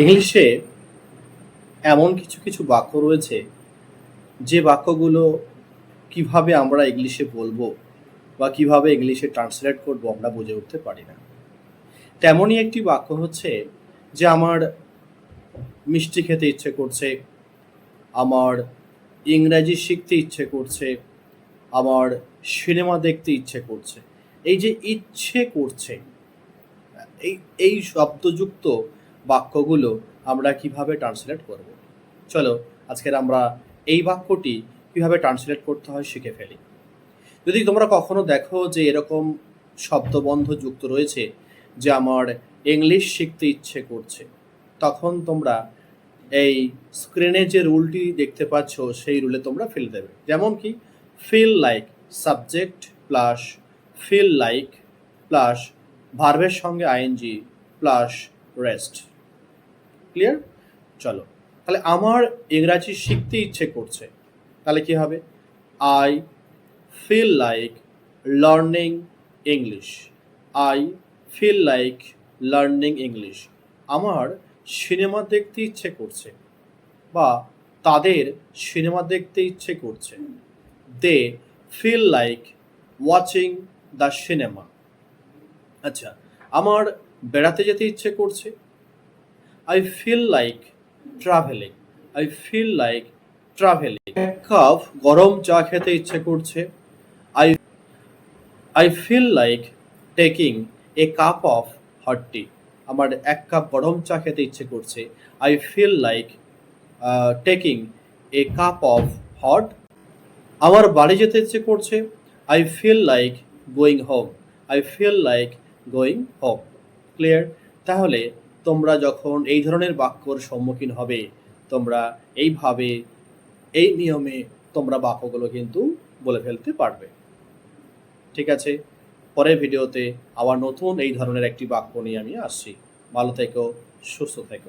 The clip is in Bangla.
ইংলিশে এমন কিছু কিছু বাক্য রয়েছে যে বাক্যগুলো কীভাবে আমরা ইংলিশে বলব বা কীভাবে ইংলিশে ট্রান্সলেট করব আমরা বুঝে উঠতে পারি না। তেমনই একটি বাক্য হচ্ছে যে আমার মিষ্টি খেতে ইচ্ছে করছে, আমার ইংরাজি শিখতে ইচ্ছে করছে, আমার সিনেমা দেখতে ইচ্ছে করছে। এই যে ইচ্ছে করছে, এই এই শব্দযুক্ত বাক্যগুলো আমরা কীভাবে ট্রান্সলেট করব? চলো, আজকের আমরা এই বাক্যটি কীভাবে ট্রান্সলেট করতে হয় শিখে ফেলি। যদি তোমরা কখনো দেখো যে এরকম শব্দবন্ধ যুক্ত রয়েছে যে আমার ইংলিশ শিখতে ইচ্ছে করছে, তখন তোমরা এই স্ক্রিনে যে রুলটি দেখতে পাচ্ছ, সেই রুলে তোমরা ফিল দেবে। যেমন কি feel like subject plus feel like plus ভার্বের সঙ্গে আইএনজি প্লাস রেস্ট ক্লিয়ার চলো। তাহলে আমার ইংরাজি শিখতে ইচ্ছে করছে। তাহলে কি হবে? I feel like learning English I feel like learning English আমার সিনেমা দেখতে ইচ্ছে করছে বা তাদের সিনেমা দেখতে ইচ্ছে করছে। They feel like watching the cinema আচ্ছা আমার বেড়াতে যেতে ইচ্ছে করছে। I feel like travelling I feel like travelling এক কাপ গরম চা খেতে ইচ্ছে করছে। I I feel like taking a cup of hot tea আমার এক কাপ গরম চা খেতে ইচ্ছে করছে। I feel like taking a cup of hot আমার বাড়ি যেতে ইচ্ছে করছে। I feel like going home I feel like going home clear তাহলে তোমরা যখন এই ধরনের বাক্যর সম্মুখীন হবে, তোমরা এইভাবে, এই নিয়মে তোমরা বাক্যগুলো কিন্তু বলে ফেলতে পারবে। ঠিক আছে? পরের ভিডিওতে আবার নতুন এই ধরনের একটি বাক্য নিয়ে আমি আসছি। ভালো থেকো, সুস্থ থেকো।